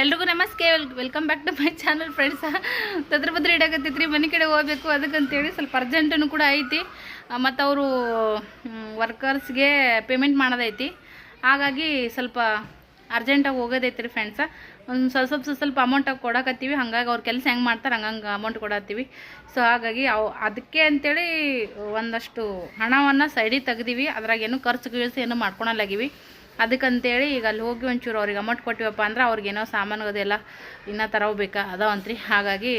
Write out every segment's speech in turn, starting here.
ಎಲ್ರಿಗೂ ನಮಸ್ತೆ, well welcome back to my channel friends ತದ್ರ ಬದ್ರ ಇಡಾಕತ್ತೈತ್ರಿ, ಮನೆ ಕಡೆ ಹೋಗ್ಬೇಕು ಅದಕ್ಕಂತೇಳಿ ಸ್ವಲ್ಪ ಅರ್ಜೆಂಟನು ಕೂಡ ಐತಿ. ಮತ್ತು ಅವರು ವರ್ಕರ್ಸ್ಗೆ ಪೇಮೆಂಟ್ ಮಾಡೋದೈತಿ. ಹಾಗಾಗಿ ಸ್ವಲ್ಪ ಅರ್ಜೆಂಟಾಗಿ ಹೋಗೋದೈತಿ ರೀ ಫ್ರೆಂಡ್ಸ ಒಂದು ಸ್ವಲ್ಪ ಸ್ವಲ್ಪ ಸ್ವಲ್ಪ ಅಮೌಂಟಾಗಿ ಕೊಡಕತ್ತೀವಿ. ಹಂಗಾಗಿ ಅವ್ರ ಕೆಲಸ ಹೆಂಗೆ ಮಾಡ್ತಾರೆ ಹಂಗಂಗೆ ಅಮೌಂಟ್ ಕೊಡತ್ತೀವಿ. ಸೊ ಹಾಗಾಗಿ ಅವು, ಅದಕ್ಕೆ ಅಂತೇಳಿ ಒಂದಷ್ಟು ಹಣವನ್ನು ಸೈಡಿಗೆ ತೆಗ್ದೀವಿ. ಅದ್ರಾಗ ಏನು ಖರ್ಚು ಗಿರ್ಚು ಏನು ಮಾಡ್ಕೊಳಲಾಗಿವಿ ಅದಕ್ಕಂತೇಳಿ ಈಗ ಅಲ್ಲಿ ಹೋಗಿ ಒಂಚೂರು ಅವ್ರಿಗೆ ಅಮೌಂಟ್ ಕೊಟ್ಟಿವಪ್ಪ ಅಂದ್ರೆ ಅವ್ರಿಗೇನೋ ಸಾಮಾನು ಅದೆಲ್ಲ ಇನ್ನೂ ತರೋಬೇಕಾ ಅದಾವಂತ್ರಿ. ಹಾಗಾಗಿ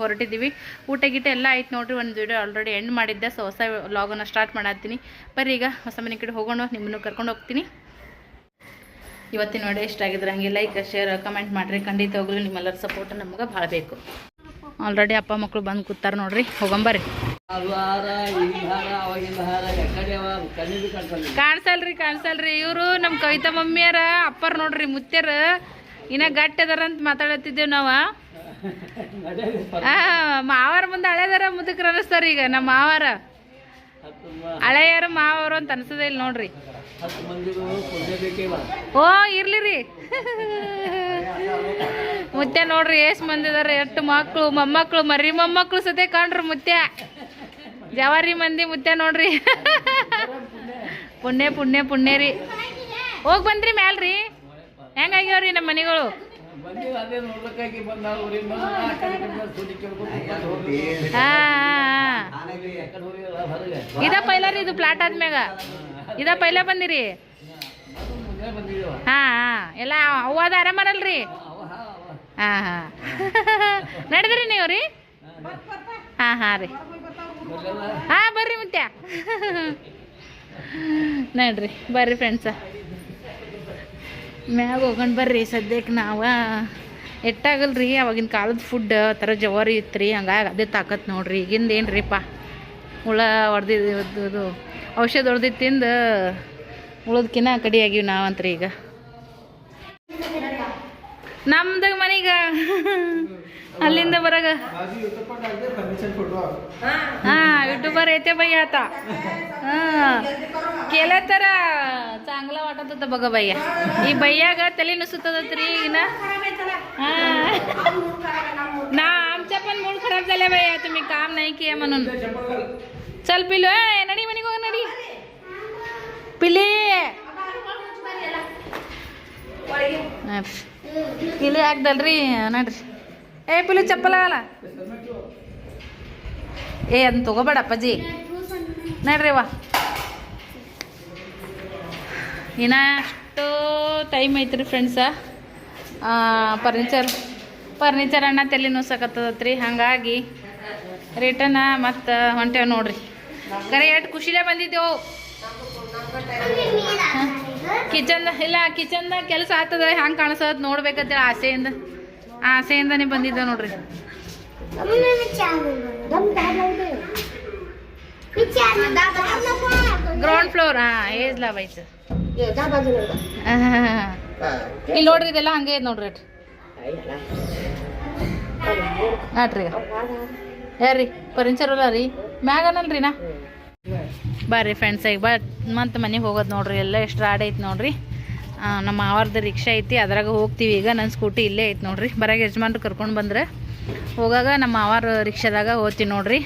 ಹೊರಟಿದ್ದೀವಿ. ಊಟ ಗೀಟ ಎಲ್ಲ ಆಯ್ತು ನೋಡ್ರಿ, ಒಂದು ವೀಡಿಯೋ ಆಲ್ರೆಡಿ ಎಂಡ್ ಮಾಡಿದ್ದೆ. ಸೊ ಹೊಸ ಲಾಗನ್ನು ಸ್ಟಾರ್ಟ್ ಮಾಡತ್ತೀನಿ. ಬರ್ರಿ ಈಗ ಹೊಸ ಮನೆ ಕಡೆ ಹೋಗೋಣ, ನಿಮ್ಮನ್ನು ಕರ್ಕೊಂಡು ಹೋಗ್ತೀನಿ. ಇವತ್ತಿನ ನೋಡಿ ಇಷ್ಟ ಆಗಿದ್ರೆ ಹಂಗೆ ಲೈಕ್ ಶೇರ್ ಕಮೆಂಟ್ ಮಾಡಿರಿ. ಖಂಡಿತವಾಗ್ಲೂ ನಿಮ್ಮೆಲ್ಲರ ಸಪೋರ್ಟ್ ನಮ್ಗೆ ಭಾಳ ಬೇಕು. ಆಲ್ರೆಡಿ ಅಪ್ಪ ಮಕ್ಕಳು ಬಂದು ಕೂತಾರೆ ನೋಡ್ರಿ. ಹೋಗಂಬರ್ರಿ ಕಾಣಿಸಲ್ರಿ ಕಾಣಿಸಲ್ರಿ. ಇವರು ನಮ್ಮ ಕವಿತಾ ಮಮ್ಮಿಯರ ಅಪ್ಪರ್ ನೋಡ್ರಿ ಮುತ್ಯರ ಇನ್ನ ಗಟ್ಟಿ ಅದಾರ ಅಂತ ಮಾತಾಡತ್ತಿದ್ದೇವ್ ನಾವ. ಆ, ಮಾವಾರ ಮುಂದೆ ಹಳೆದಾರ ಮುದಕ್ರ ಅನಿಸ್ತಾರ ಈಗ ನಮ್ಮ ಮಾವಾರ. ಹಳೆಯಾರ ಮಾವರು ಅಂತ ಅನ್ಸದ ಇಲ್ಲಿ ನೋಡ್ರಿ. ಓ ಇರ್ಲಿ ರೀ ಮುತ್ಯ ನೋಡ್ರಿ ಎಷ್ಟ್ ಮಂದಿ ಇದಾರೆ ಎಷ್ಟು ಮಕ್ಕಳು ಮೊಮ್ಮಕ್ಕಳು ಮರಿ ಮೊಮ್ಮಕ್ಕಳು ಸತೆ ಕಾಣ್ರಿ ಮುತ್ಯ ಜವಾರಿ ಮಂದಿ ಮುದ್ದೆ ನೋಡ್ರಿ. ಪುಣ್ಯ ಪುಣ್ಯ ಪುಣ್ಯ ರೀ. ಹೋಗಿ ಬಂದ್ರಿ ಮ್ಯಾಲ್ರಿ. ಹೆಂಗಾಗ್ಯಾವ್ರಿ ನಮ್ಮ ಮನೆಗಳು? ಅದೇ ಇದ ಪೈಲ ರೀ ಇದು ಪ್ಲಾಟ್ ಆದ್ಮ್ಯಾಗ. ಇದ ಪೈಲ ಬಂದಿರಿ. ಅದು ಹಾ. ಎಲ್ಲ ಆರಾಮರಲ್ರಿ ಅವ ಹಾ ಅವ ಹಾ ಹಾ. ನಡೆದ್ರಿ ನೀವು ರೀ ಹಾ ಹಾ ರೀ. ಹಾ, ಬರ್ರಿ ಮತ್ತೆ. ನೋಡ್ರಿ, ಬರ್ರಿ ಫ್ರೆಂಡ್ಸ ಮ್ಯಾಗ ಹೋಗೋಣ ಬರ್ರಿ ಸದ್ಯಕ್ಕೆ ನಾವು. ಎಟ್ಟಾಗಲ್ರಿ ಅವಾಗಿನ ಕಾಲದ ಫುಡ್ ಥರ ಜವಾರಿ ಇತ್ತು ರೀ ಹಂಗಾಗಿ ಅದೇ ತಾಕತ್ ನೋಡ್ರಿ. ಈಗಿಂದ ಏನು ಹುಳ ಹೊಡೆದಿದ್ದು ಔಷಧ ಹೊಡೆದಿದ್ದು ತಿಂದು ಉಳದಕ್ಕಿನ್ನ ಕಡಿ ಆಗಿವಿ ನಾವಂತ್ರಿ ಈಗ. ನಮ್ದಾಗ ಮನೀಗ. ಅಲ್ಲಿಂದ ಬರಾಗ हा युट्यूबर येते बाई आता हा केलं तर चांगलं वाटत होतं बघा भैया ಈ ಬೈಯಾಗ ತಲೆ ನುಸುತ್ತದತ್ರಿ ಈಗ ना हा ना आमच्या पण मूड खराब झाल्या भैया तुम्ही काम नाही किया म्हणून चल पिलो ए नडी मनी गो नडी पिली ಕಿಲಿ ಹಾಕ್ದಲ್ರಿ ನಡ್ರಿ ಏ ಪಿಲು ಚಪ್ಪಲ ಏ, ಅದನ್ನ ತಗೋಬೇಡ ಅಪ್ಪಾಜಿ. ನಡ್ರಿವಾ ಇನ್ನು ಟೈಮ್ ಐತ್ರಿ ಫ್ರೆಂಡ್ಸ ಫರ್ನಿಚರ್ ಫರ್ನಿಚರ್ ಅಣ್ಣ ತಲೆ ನೋಸಕತ್ತದತ್ರಿ. ಹಾಗಾಗಿ ರಿಟರ್ನ ಮತ್ತು ಹೊಂಟೇವ್ ನೋಡ್ರಿ. ಕರೆ ಎಷ್ಟು ಖುಷಿಲೇ ಬಂದಿದ್ದೆವು. ಕಿಚನ್ ಇಲ್ಲ ಕಿಚನ್ದಾಗ ಕೆಲಸ ಆಗ್ತದ ಹ್ಯಾಂಗೆ ಕಾಣಿಸೋದು ನೋಡ್ಬೇಕಂತೇಳಿ ಆಸೆಯಿಂದ. ಆಸೆಯಿಂದನೇ ಬಂದಿದ್ದ ನೋಡ್ರಿ. ಗ್ರೌಂಡ್ ಫ್ಲೋರ್ ಹಾ ಏಜ್ ಲಾಭ ಐತೆ ಇಲ್ಲಿ ನೋಡ್ರಿ ಇದೆಲ್ಲ ಹಂಗೆ ಐತೆ ನೋಡ್ರಿ ಆಟ್ರಿ ಯಾರ್ರಿ ಫರ್ನಿಚರ್ ಅಲ್ಲ ರೀ? ಮ್ಯಾಗನಲ್ರಿ ನಾ ಬರ್ರಿ ಫ್ರೆಂಡ್ಸ್ ಈಗ ಬಾ ಮತ್ತೆ ಮನೆಗೆ ಹೋಗೋದು ನೋಡ್ರಿ ಎಲ್ಲ ಎಷ್ಟು ರಾಡ್ ಐತೆ ನೋಡ್ರಿ. ನಮ್ಮ ಮಾವಾರ್ದ ರಿಕ್ಷಾ ಐತಿ, ಅದ್ರಾಗ ಹೋಗ್ತೀವಿ. ಈಗ ನನ್ನ ಸ್ಕೂಟಿ ಇಲ್ಲೇ ಐತಿ ನೋಡ್ರಿ. ಬರಾಗ ಯಜಮಾನ್ರು ಕರ್ಕೊಂಡು ಬಂದ್ರೆ. ಹೋಗಾಗ ನಮ್ಮ ಮಾವಾರ ರಿಕ್ಷಾದಾಗ ಹೋಗ್ತೀವಿ ನೋಡ್ರಿ.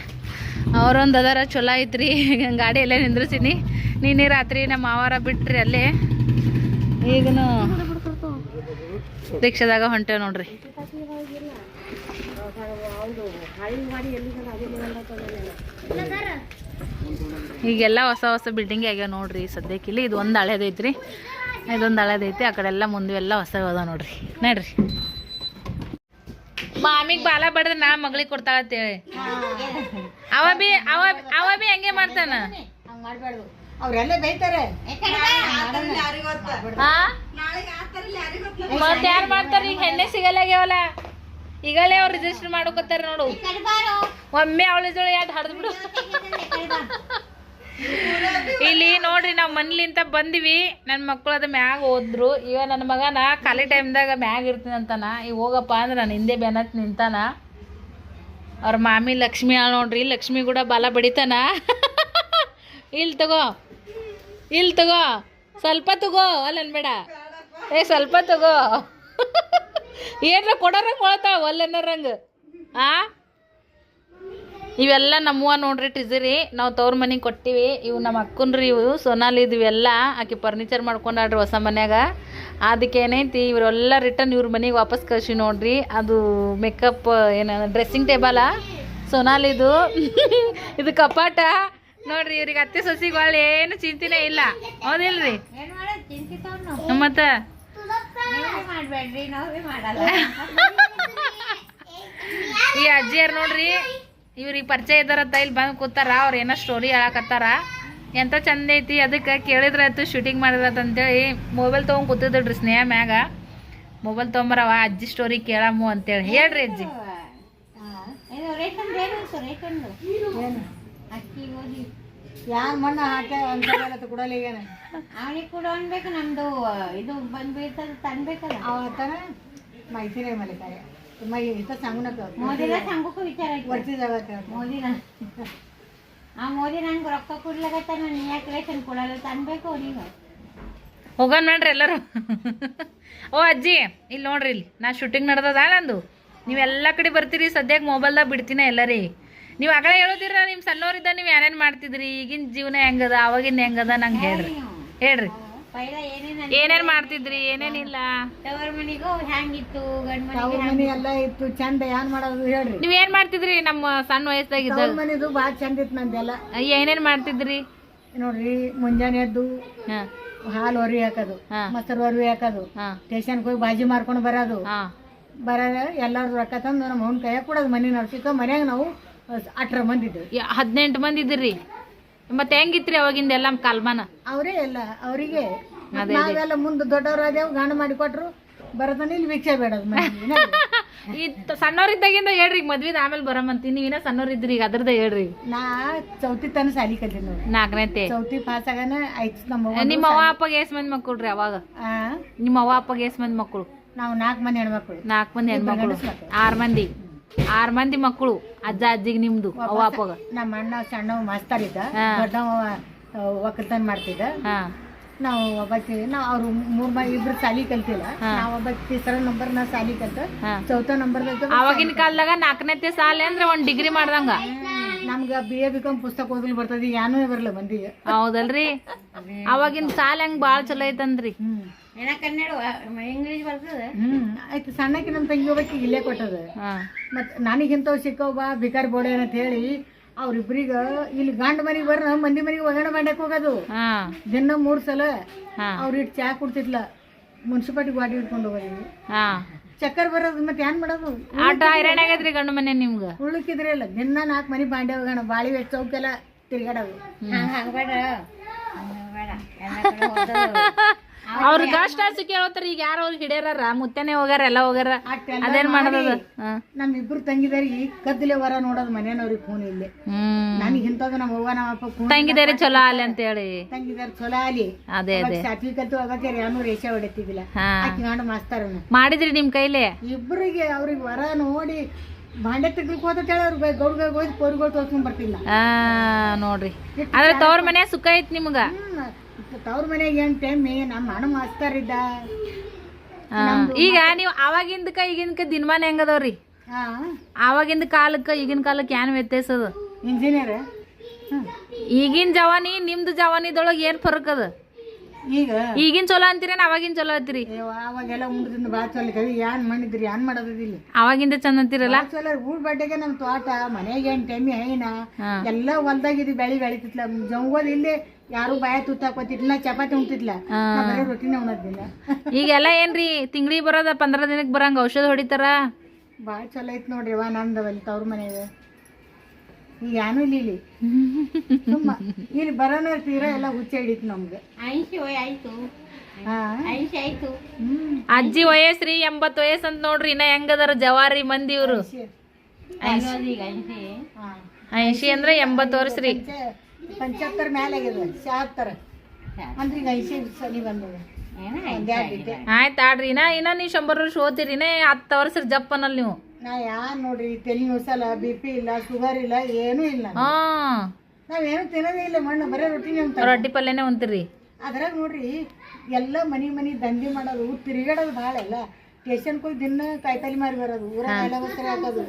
ಅವರೊಂದು ಅದಾರ, ಚಲೋ ಐತ್ರಿ. ಗಾಡಿ ಎಲ್ಲೇ ನಿಂದ್ರಿಸೀನಿ. ನೀನೇ ರಾತ್ರಿ ನಮ್ಮ ಮಾವಾರ ಬಿಟ್ರಿ ಅಲ್ಲೇ. ಈಗನು ರಿಕ್ಷಾದಾಗ ಹೊಂಟೇವ್ ನೋಡ್ರಿ. ಈಗೆಲ್ಲ ಹೊಸ ಹೊಸ ಬಿಲ್ಡಿಂಗ್ ಆಗ್ಯಾವ ನೋಡ್ರಿ. ಸದ್ಯಕ್ಕೆ ಇಲ್ಲಿ ಇದು ಒಂದು ಹಳೇದೈತ್ರಿ ಇದೊಂದು ಹಳದೈತಿ ಆ ಕಡೆ ಎಲ್ಲ ಮುಂದೆ ಎಲ್ಲ ಹೊಸ ಹೋದ ನೋಡ್ರಿ. ನೋಡ್ರಿ. ಮಾಮಿಗೆ ಬಾಲ ಬಡ್ದ್ರೆ ನಾ ಮಗಳಿಗೆ ಕೊಡ್ತಾಳತ್ತೇಳಿ ಅವ ಬಿ ಅವ ಅವ ಬಿ ಹಂಗೆ ಮಾಡ್ತಾನ. ಅವ್ರೆಲ್ಲ ಬೈತಾರೆ. ಹಾ ಮತ್ತೆ ಯಾರು ಮಾಡ್ತಾರ? ಈಗ ಹೆಣ್ಣೆ ಸಿಗಲ್ಲಾಗ್ಯಾವಲ್ಲ ಈಗಲೇ ಅವ್ರು ರಿಜಿಸ್ಟರ್ ಮಾಡ್ಕೊತಾರ ನೋಡು. ಒಮ್ಮೆ ಅವಳ ಜೋಳ ಯಾಟ್ ಹಡ್ದು ಬಿಡು. ಇಲ್ಲಿ ನೋಡ್ರಿ ನಾವು ಮನ್ಲಿಂತ ಬಂದ್ವಿ. ನನ್ನ ಮಕ್ಳು ಅದ ಮ್ಯಾಗ ಹೋದ್ರು. ಈಗ ನನ್ನ ಮಗನ ಖಾಲಿ ಟೈಮ್ದಾಗ ಮ್ಯಾಗ ಇರ್ತೀನಿ ಅಂತಾನ ಈಗ ಹೋಗಪ್ಪ ಅಂದ್ರೆ ನಾನು ಹಿಂದೆ ಬೆನತ್ ನಿಂತಾನ. ಅವ್ರ ಮಾಮಿ ಲಕ್ಷ್ಮಿ ಆಳ್ ನೋಡ್ರಿ. ಲಕ್ಷ್ಮಿ ಕೂಡ ಬಾಲ ಬಡಿತಾನ. ಇಲ್ಲಿ ತಗೋ. ಇಲ್ಲಿ ತಗೋ. ಸ್ವಲ್ಪ ತಗೋ. ಅಲ್ಲನ್ಬೇಡ ಏ, ಸ್ವಲ್ಪ ತಗೋ. ಏನ್ರ ಕೊಡೋರಂಗ್ ಕೊಳತಾಳ ಒಲ್ಲೆನರಂಗ ಆ? ಇವೆಲ್ಲ ನಮ್ಮವ್ವ ನೋಡ್ರಿ ಟಿಜಿರಿ ನಾವು ತವ್ರ ಮನೆಗೆ ಕೊಟ್ಟಿವಿ. ಇವು ನಮ್ಮ ಅಕ್ಕನ್ರಿ ಇವು. ಸೊನಾಲಿ ಇವೆಲ್ಲ ಆಕೆ ಫರ್ನಿಚರ್ ಮಾಡ್ಕೊಂಡಾಡ್ರಿ ಹೊಸ ಮನ್ಯಾಗ. ಅದಕ್ಕೆ ಏನೈತಿ ಇವರೆಲ್ಲ ರಿಟರ್ನ್ ಇವ್ರ ಮನೆಗೆ ವಾಪಸ್ ಕಳ್ಸಿ ನೋಡ್ರಿ. ಅದು ಮೇಕಪ್ ಏನ ಡ್ರೆಸ್ಸಿಂಗ್ ಟೇಬಲ ಸೊನಾಲಿದು. ಇದು ಕಪಾಟ. ನೋಡ್ರಿ ಇವ್ರಿಗೆ ಅತ್ತೆ ಸೊಸಿಗ್ ಒಳ್ಳೆ ಏನು ಚಿಂತಿನೇ ಇಲ್ಲ. ಹೌದಿಲ್ರಿ? ಮತ್ತೆ? ಈ ಅಜ್ಜಿಯರ್ ನೋಡ್ರಿ. ಇವ್ರಿಗೆ ಪರಿಚಯ ಇದಾರತ್ತ ಇಲ್ಲಿ ಬಂದು ಕೂತಾರ ಅವ್ರು ಏನೋ ಸ್ಟೋರಿ ಹೇಳಕತ್ತಾರ. ಎಂತ ಚಂದ ಐತಿ ಅದಕ್ಕೆ ಕೇಳಿದ್ರಾಯ್ತು ಶೂಟಿಂಗ್ ಮಾಡಿರತ್ತಂತೇಳಿ ಮೊಬೈಲ್ ತೊಗೊಂಡು ಕೂತಿದ್ರಿ ಸ್ನೇಹ ಮ್ಯಾಗ. ಮೊಬೈಲ್ ತೊಗೊಂಬರವ ಅಜ್ಜಿ ಸ್ಟೋರಿ ಕೇಳಾಮು ಅಂತೇಳಿ. ಹೇಳ್ರಿ ಅಜ್ಜಿ. ಯಾರ ಮಣ್ಣು ಹಾಕ ಅಂತ ಅವನಿಗೆ ಕೂಡ ಅನ್ಬೇಕು ನಮ್ದು ಇದು ಬಂದ್ಬೇಕಲ್ಲ ತಂದ್ಬೇಕಲ್ಲ ಅವನ ಮೈಸೂರೇ ಮಲಿಕಾರೆ मग इथं सांगू नका ಮೋದಿನ ಸಂಘಕ್ಕೂ ವಿಚಾರ ಐತಿ. वरती जागा त्या ಮೋದಿನ ಆ ಮೋದಿ ನಂಗೆ ರೊಕ್ಕ ಕೊಡ್ಲಾಗತ್ತ ನಾನು ಯಾಕೆ ರೇಷನ್ ಕೊಡಲ್ಲ ತಂದ್ಬೇಕು ಅವ್ನಿಗೆ ಹೋಗೋಣ ನೋಡ್ರಿ ಎಲ್ಲರೂ ಓ ಅಜ್ಜಿ ಇಲ್ಲಿ ನೋಡ್ರಿ ಇಲ್ಲಿ ನಾ ಶೂಟಿಂಗ್ ನಡೆದದ ನಂದು ನೀವೆಲ್ಲ ಕಡೆ ಬರ್ತೀರಿ ಸದ್ಯಕ್ಕೆ ಮೊಬೈಲ್ದಾಗ ಬಿಡ್ತೀನ ಎಲ್ಲರಿ ನೀವು ಆಗಲೇ ಹೇಳೋದಿರ ನಿಮ್ಮ ಸಣ್ಣವರಿದ್ದ ನೀವು ಏನೇನು ಮಾಡ್ತಿದ್ರಿ ಈಗಿನ ಜೀವನ ಹೆಂಗದ ಅವಾಗಿನ ಹೆಂಗದ ನಂಗೆ ಹೇಳ್ರಿ ಹೇಳ್ರಿ ಪೈಲ ಏನೇನು ಏನೇನು ಮಾಡ್ತಿದ್ರಿ? ಏನೇನಿಲ್ಲ? ತವರ ಮನಿಗೂ ಹ್ಯಾಂಗಿತ್ತು? ಗಂಡ ತವ್ರ ಮನೆಗೆ ಮನೆ ಎಲ್ಲ ಇತ್ತು. ಚಂದ ಏನ್ ಮಾಡೋದು ಹೇಳ್ರಿ. ನೀವ್ ಏನ್ ಮಾಡ್ತಿದ್ರಿ? ನಮ್ಮ ಸಣ್ಣ ವಯಸ್ಸಾಗ ತವ್ರ ಮನಿದು ಭಾಳ ಚಂದ ಇತ್ತು ನಂದೆಲ್ಲ ಏನೇನ್ ಮಾಡ್ತಿದ್ರಿ? ನೋಡ್ರಿ ಮುಂಜಾನೆ ಎದ್ದು ಹಾ. ಹಾಲು ಹೊರಿ ಹಾಕೋದು ಹಾ. ಮೊಸರು ಹೊರಿ ಹಾಕೋದು ಸ್ಟೇಷನ್ ಸ್ಟೇಷನ್ಗೆ ಹೋಗಿ ಬಾಜಿ ಮಾರ್ಕೊಂಡು ಬರೋದು. ಹಾ. ಬರೋದ ಎಲ್ಲರೂ ರೊಕ್ಕ ತಂದು ನಮ್ಮ ಅವ್ನ ಕೈಯಾಗ ಕೊಡೋದು. ಮನೆ ನಡ್ಸಿಕ ಮನ್ಯಾಗ ನಾವು ಅಟ್ರ ಮಂದಿ ಇದ್ದೆವು ಯ- ಹದಿನೆಂಟು ಮಂದಿ ಇದ್ರಿ ಮತ್ತೆ ಹೆಂಗಿತ್ರಿ ಅವಾಗಿಂದ ಎಲ್ಲ ಕಾಲ್ಮಾನ? ಅವರೇ ಎಲ್ಲ ಅವರಿಗೆ. ನಾವೆಲ್ಲ ಮುಂದೆ ದೊಡ್ಡವರಾದೇವು ಗಾಣ ಮಾಡಿ ಕೊಟ್ರು ಬರತಾನೆ ಇಲ್ಲಿ ಭಿಕ್ಷೆ ಮನೆಗೆ. ಈ ಸಣ್ಣವರಿದ್ದಾಗಿಂದ ಹೇಳ್ರಿ ಮದ್ವಿದ ಆಮೇಲೆ ಬರಮಂತಿ ನೀವಿನ ಸಣ್ಣವ್ರಿದ್ರಿ ಈಗ ಅದ್ರದ ಹೇಳ್ರಿ. ನಾ ಚೌತಿ ತನ ಸಾಲಿ ಕಲ್ತೀನಿ ನೋಡಿ ನಾಲ್ಕನೇತೆ ಚೌತಿ ಪಾಸ್ ಆಗನ ಐತಿ ನಮ್ಮ ನಿಮ್ಮ ಅವ್ವ ಅಪ್ಪಗೆ ಎಷ್ಟ್ ಮಂದಿ ಮಕ್ಕಳ್ರಿ ಅವಾಗ? ನಿಮ್ಮ ಅವ್ವ ಅಪ್ಪಗೆ ಎಷ್ಟ್ ಮಂದಿ ಮಕ್ಕಳು ನಾವು ನಾಲ್ಕು ಮಂದಿ ಹೆಣ್ಮಕ್ಳು. ನಾಲ್ಕು ಮಂದಿ ಹೆಣ್ಮಕ್ಳು. ಆರು ಮಕ್ಳು. ಆರ್ ಮಂದಿ. ಆರ್ ಮಂದಿ ಮಕ್ಕಳು ಅಜ್ಜ ಅಜ್ಜಿಗೆ ನಿಮ್ದು ಅವ್ವ ಅಪ್ಪಗ. ನಮ್ಮ ಅಣ್ಣ ಸಣ್ಣ ಮಾಸ್ತರ್ ಇದ್ದ. ಹಾ. ದೊಡ್ಡವ ಒಕ್ಕಲ್ತನ ಮಾಡ್ತಿದ್ದ. ಹಾ. ನಾವು ಒಬ್ಬಾಕಿ ನಾವು ಅವ್ರು ಮೂರ್ ಮಂದಿ ಇಬ್ರು ಸಾಲಿ ಕಲ್ತಿಲ್ಲ. ಹಾ. ನಾವು ಒಬ್ಬ ತಿಸರ ನಂಬರ್ ನಾ ಸಾಲಿ ಕಲ್ತ ಹಾ. ಚೌಥ ನಂಬರ್ ಅವಾಗಿನ ಕಾಲದಾಗ ನಾಲ್ಕನೇತೆ ಸಾಲಿ ಅಂದ್ರೆ ಒಂದ್ ಡಿಗ್ರಿ ಮಾಡ್ದಂಗ. ನಮ್ಗ ಬಿ ಎ ಬಿಕಾಮ್ ಪುಸ್ತಕ ಓದ್ಲಿ ಬರ್ತದ ಏನೂ ಬರಲ್ಲ ಮಂದಿಗೆ ಹೌದಲ್ರಿ? ಅವಾಗಿನ ಸಾಲ ಹೆಂಗ್ ಬಾಳ್ ಚಲೋ ಐತಂದ್ರಿ. ಏನ ಕನ್ನಡ ಇಂಗ್ಲೀಷ್ ಬರ್ತದೆ. ಹ್ಮ್. ಆಯ್ತು ಸಣ್ಣಕ್ಕೆ ನಮ್ಮ ತಂಗಿ ಹೋಗ್ಬೇಕು ಇಲ್ಲೇ ಕೊಟ್ಟದ. ಹಾ. ಮತ್ ನನಗಿಂತವ್ ಸಿಕ್ಕವ್ ಬಾ ಬಿಕಾರಿ ಬೋಡೆ ಅಂತ ಹೇಳಿ ಅವ್ರಿಬ್ರಿಗ ಇಲ್ಲಿ ಗಂಡ ಮನೆಗೆ ಬರ್ರ ಮಂದಿ ಮನಿಗೆ ಒಗಣ ಮಾಡಕ್ ಹೋಗೋದು. ಹಾ. ದಿನ ಮೂರ್ ಸಲ ಹಾ. ಅವ್ರ ಇಟ್ಟು ಚಾ ಕುಡ್ತಿದ್ಲ. ಮುನ್ಸಿಪಾಲ್ಟಿ ಗಾಡಿ ಹಿಡ್ಕೊಂಡು ಹೋಗೋದು ಹಾ. ಚಕ್ಕರ್ ಬರೋದು ಮತ್ತೆ ಏನ್ ಮಾಡೋದು? ಆಟ ಹೈರಾಣ ಆಗೈತ್ರಿ ಗಂಡು ಮನೆ ನಿಮ್ಗ. ಉಳುಕಿದ್ರೆ ಇಲ್ಲ ದಿನ ನಾಲ್ಕು ಮನೆ ಬಾಂಡೆ ಹೋಗೋಣ ಬಾಳಿ ವೆಚ್ಚ ಚೌಕೆಲ್ಲ ತಿರ್ಗಾಡೋದು ಹಂಗ ಹಂಗಬೇಡ ಅವ್ರ ಕಷ್ಟ ಕೇಳತ್ತಾರ ಈಗ ಯಾರು ಅವ್ರಿಗೆ ಹಿಡಿಯಾರ ಮುತ್ತನೆ ಹೋಗ್ಯಾರ ಎಲ್ಲ ಹೋಗ್ಯಾರ. ಅದೇನ್ ಮಾಡೋದ ನಮ್ ಇಬ್ರು ತಂಗಿದಾರಿ ಕದ್ದಲೆ ವರ ನೋಡೋದು ಮನೆಯವ್ರಿಗೆ ಫೋನ್ ಇಲ್ಲಿ. ನನಗೆ ಇಂಥದ್ದು ನಮ್ಮ ಅವ್ವ ನಮ್ಮ ಅಪ್ಪ ಫೋನ್ ತಂಗಿದಾರಿ ಚಲೋ ಆಲಿ ಅಂತ ಹೇಳಿ ತಂಗಿದಾರ ಚಲೋ ಆಲಿ ಅದೇ ಅದೇ. ಸಾತ್ವಿಕ ಕಲ್ತು ಹೋಗಕ್ಕೆ ಯಾನು ರೇಷ ಹೊಡಿತಿದ್ದಿಲ್ಲ. ಹಾ. ಆಕಿ ಗಂಡ ಮಾಸ್ತರನ ಮಾಡಿದ್ರಿ ನಿಮ್ ಕೈಲಿ? ಇಬ್ಬರಿಗೆ ಅವ್ರಿಗೆ ವರ ನೋಡಿ ಬಾಂಡೆ ತೆಗ್ಲಿಕ್ಕೆ ಹೋದ ಅವ್ರಿಗೆ ಗೌಡ್ಗ ಹೋಗಿ ಪೋರ್ಗಳು ತೋರ್ಸ್ಕೊಂಡ್ ಬರ್ತಿಲ್ಲ. ಆ ನೋಡ್ರಿ. ಆದ್ರೆ ತವ್ರ ಮನೆ ಸುಖ ಐತ್ ನಿಮ್ಗ? ತವ್ರ ಮನೆಗೆ ಏನ್ ಟೈಮ್ ನಮ್ಮ ಅಣ್ಣ ಇದ್ದ. ಈಗ ನೀವು ಅವಾಗಿಂದಕ ಈಗಿನಕ ದಿನಮಾನ ಹೆಂಗದವ್ರಿ? ಅವಾಗಿಂದ ಕಾಲಕ್ಕ ಈಗಿನ ಕಾಲಕ್ಕೆ ಏನ್ ವ್ಯತ್ಯಾಸ ಅದ? ಇಂಜಿನಿಯರ್. ಈಗಿನ ಜವಾನಿ ನಿಮ್ದು ಜವಾನಿದೊಳಗ ಏನ್ ಫರಕ್ ಅದ? ಈಗ. ಈಗಿನ ಚಲೋ ಅಂತೀರೇನ್ ಅವಾಗಿನ ಚಲೋ ಅಂತೀರಿ? ಅವಾಗೆಲ್ಲ ಉಂಡ್ರಿಂದ ಭಾಳ ಚಲೋ ಕವಿ ಏನ್ ಮಾಡಿದ್ರಿ ಏನ್ ಮಾಡೋದಿಲ್ಲ ಅವಾಗಿಂದ ಚಂದ ಅಂತೀರಲ್ಲ? ಚಲೋ ಊರ್ ಬಡ್ಡೆಗೆ ನಮ್ ತೋಟ ಮನೆಗೆ ಏನ್ ಟೈಮಿ ಹೈನ ಎಲ್ಲ ಎಲ್ಲ ಇದು ಬೆಳಿ ಬೆಳಿತಿತ್ಲ. ಜಂಗೋಲ್ ಇಲ್ಲೇ ಯಾರು ಬಾಯ ತುತ್ತಾಕೋತಿದ್ಲ ಚಪಾತಿ ಉಣ್ತಿದ್ಲ. ಬರೀ ರೊಟ್ಟಿನೇ ಉಣೋದಿಲ್ಲ. ಈಗೆಲ್ಲ ಏನ್ರಿ ತಿಂಗಳಿಗೆ ಬರೋದ ಪಂದ್ರ ದಿನಕ್ಕೆ ಬರಂಗ ಔಷಧ ಹೊಡಿತಾರ? ಭಾಳ ಚಲೋ ಐತ್ ನೋಡ್ರಿ ವಾ ನಂದ ಅಲ್ಲಿ ತವ್ರ ಮನೆಗೆ ಈಗ ಏನೂ ಇಲ್ಲ ಇಲ್ಲಿ. ಸುಮ್ಮ. ಇಲ್ಲಿ ಬರೋಣ ತೀರಾ ಎಲ್ಲ ಹುಚ್ಚ ಹಿಡಿತು ನಮ್ಗೆ. ಐಂಶಿ ವಯ ಆಯ್ತು. ಆಯ್ತು. ಅಜ್ಜಿ ವಯಸ್ಸ್ರಿ ಎಂಬತ್ತು ವಯಸ್ಸು ಅಂತ ನೋಡ್ರಿ ಇನ್ನ ಹೆಂಗದಾರ ಜವಾರಿ ಮಂದಿ ಇವರು. ಈಗ ಐಂಶಿ. ಹಾ ಐಶಿ ಅಂದ್ರೆ ಎಂಬತ್ತು ವರ್ಷ ರೀ. ಪಂಚ- ಪಂಚಹತ್ತರ ಮೇಲೆ ಆಗ್ಯದ ಶಹತ್ತರ. ಅಂದ್ರೆ ಈಗ ಐಸಿ ಸನಿ ಬಂದದ. ಆಯ್ತು ಆಡ್ರಿ ಇನ್ನ ಇನ್ನ ನೀವು ಶಂಬರ್ ವರ್ಷ ಓದ್ತೀರಿ ಇನ್ನ ಹತ್ತು ವರ್ಷ ಜಪ್ಪನಲ್ಲಿ ನೀವು. ನಾ ಯಾರು ನೋಡ್ರಿ ತಲೆ ಹೊಸಲ್ಲ ಬಿ ಪಿ ಇಲ್ಲ ಶುಗರ್ ಇಲ್ಲ ಏನೂ ಇಲ್ಲ. ಹಾ. ನಾವೇನು ತಿನ್ನೋದೇ ಇಲ್ಲ ಮಣ್ಣು ಬರೀ ರೊಟ್ಟಿ ರೊಟ್ಟಿ ಪಲ್ಯನೇ ಉಂತೀರಿ. ಅದ್ರಾಗ ನೋಡ್ರಿ ಎಲ್ಲ ಮನಿ ಮನಿ ದಂಧೆ ಮಾಡೋದು ತಿರುಗಾಡೋದು ಭಾಳ ಅಲ್ಲ ಸ್ಟೇಷನ್ಗೆ ಹೋಗಿ ದಿನ ಕಾಯಿಪಲ್ಲೆ ಮಾರಿ ಬರೋದು ಊರಾಗ ಎಲ್ಲ ಹಾಕೋದು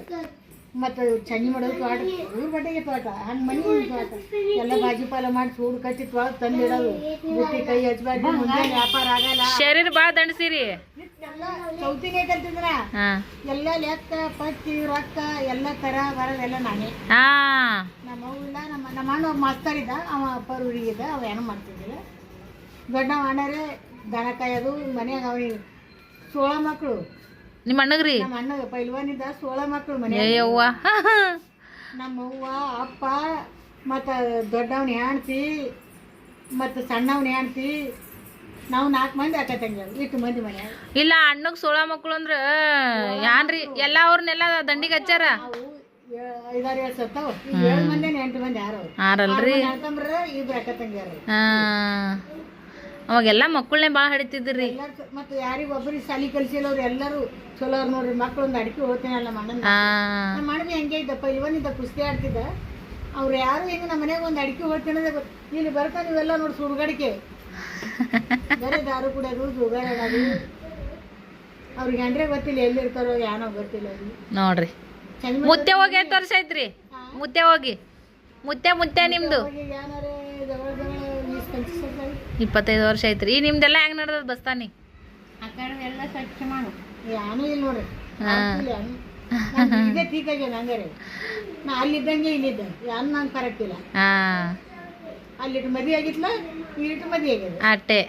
ಮತ್ತು ಚಂಜಿ ಮಾಡೋದು ತೋಟ ಇವ್ರ ಬಟ್ಟೆಗೆ ತೋಟ ಹಣ್ಣು ಮನೆ ತೋಟ ಎಲ್ಲ ಬಾಜಿ ಪಾಲ ಮಾಡಿ ಸೂಡು ಕಟ್ಟಿ ತೋಟ ತಂದಿಡೋದು ಬುಟ್ಟಿ ಕೈ ಹಚ್ಬಾರ್ದು. ಮುಂದೆ ವ್ಯಾಪಾರ ಆಗಲ್ಲ. ಶರೀರ ಭಾಳ ದಂಡಸಿರಿ. ಕಲ್ತಿದ್ರ ಎಲ್ಲ ಲೆಕ್ಕ ಪಟ್ಟಿ ರೊಕ್ಕ ಎಲ್ಲ ತರ ಬರೋದೆಲ್ಲ ನಾನೇ. ನಮ್ಮ ಅವ್ವ ಇಲ್ಲ ನಮ್ಮ ನಮ್ಮ ಅಣ್ಣ ಒಬ್ಬ ಮಾಸ್ತರ್ ಇದ್ದ. ಅವ ಅಪ್ಪ ಊರಿಗಿದ್ದ ಅವ ಏನೋ ಮಾಡ್ತಿದ್ದಿಲ್ಲ ದೊಡ್ಡ ಅಣ್ಣರೇ ದನ ಕಾಯೋದು ಮನ್ಯಾಗ ಅವನಿಗೆ ಸೋಳ ಮಕ್ಕಳು ನಿಮ್ಮ ಅಣ್ಣಗ್ರಿ? ನಮ್ಮ ಅಣ್ಣಗ ಪೈಲ್ವಾನಿದ್ದ ಸೋಳ ಮಕ್ಕಳು ಮನೆ ಅಯ್ಯವ್ವ ನಮ್ಮ ಅವ್ವ ಅಪ್ಪ ಮತ್ತು ದೊಡ್ಡವನ ಹೆಣ್ತಿ ಮತ್ತು ಸಣ್ಣವನ ಹೆಣ್ತಿ. ನಾವು ನಾಲ್ಕು ಮಂದಿ ಅಕ್ಕ ತಂಗಿ ಇಟ್ಟು ಮಂದಿ ಮನ್ಯಾಗ. ಇಲ್ಲ ಅಣ್ಣಗ್ ಸೋಳ ಮಕ್ಳು ಅಂದ್ರ ಯಾನ್ರಿ ಎಲ್ಲಾ ಅವ್ರನ್ನೆಲ್ಲ ದಂಡಿಗೆ ಹಚ್ಚಾರ? ಐದಾರು ಏಳು ಸತ್ತಾವ. ಏಳು ಮಂದಿ ಎಂಟು ಮಂದಿ ಯಾರು ಆರಲ್ರಿ. ಇಬ್ರು ಅಕ್ಕ ತಂಗಿಯರು ಹಾ. ಅವಾಗೆಲ್ಲ ಮಕ್ಕಳನ್ನೇ ಭಾಳ ಹಿಡಿತಿದ್ರಿ. ಮತ್ತೆ ಮತ್ತು ಯಾರಿಗೂ ಒಬ್ಬರಿಗೆ ಸಾಲಿ ಕಲಿಸಿಲ್ಲವ್ರು ಎಲ್ಲರೂ ಚಲೋ ಅವ್ರು ನೋಡ್ರಿ ಮಕ್ಕಳು ಒಂದು ಅಡಿಕೆ ಹೋಗ್ತೀನಲ್ಲ ಮಣ್ಣನ ಹಾ ನಮ್ಮ ಮಣ್ಣು ಹೆಂಗೆ ಇದ್ದಪ್ಪ ಇವನಿದ್ದ ಕುಸ್ತಿ ಆಡ್ತಿದ್ದ. ಅವ್ರು ಯಾರು ಹಿಂಗೆ ನಮ್ಮ ಮನೆಗೆ ಒಂದು ಅಡಿಕೆ ಗೊತ್ತು ಇಲ್ಲಿ ಬರ್ತಾ ನೀವೆಲ್ಲ ನೋಡಿ ಸುಡುಗಾಡಿಕೆ ಯಾರು ಕೂಡ ಕುಡಿಯೋದು ಸುಗಾಡೋದು ಅವ್ರಿಗೆ ಅಂದ್ರೆ ಗೊತ್ತಿಲ್ಲ ಎಲ್ಲಿರ್ತಾರೋ ಯಾನೋ ಗೊತ್ತಿಲ್ಲ ನೋಡ್ರಿ. ಮುದ್ದೆ ಮುತ್ತೆ ಹೋಗಿ ಎಷ್ಟು ವರ್ಷ ಐತ್ರಿ ಮುತ್ತೆ ಹೋಗಿ. ಮುತ್ತೆ ಮುತ್ತೆ ನಿಮ್ದು. ಏನಾರೇ ಇಪ್ಪತ್ತೈದು ವರ್ಷ ಐತ್ರಿ ಈ ನಿಮ್ದೆಲ್ಲ ಹೆಂಗ್ ನಡ್ದದ ಬಸ್ತಾನಿ? ಆ ಕಡೆ ಎಲ್ಲ ಸ್ವಚ್ಛ ಮಾಡು. ಏನೂ ಇಲ್ಲ ನೋಡ್ರಿ. ಇದೇ ಠೀಕ್ ಆಗ್ಯಾನ ಹಂಗಾರೆ ನಾ ಅಲ್ಲಿದ್ದಂಗೆ ಇಲ್ಲಿದ್ದ. ಯಾರು ನಂಗೆ ಕರೆಕ್ಟಿಲ್ಲ ಹಾ. ಅಲ್ಲಿಟ್ಟು ಮದುವೆ ಆಗಿತ್ಲ? ಇಲ್ಲಿಟ್ಟು ಮದುವೆ ಆಗ್ಯದ ಅಟ್ಟೆ.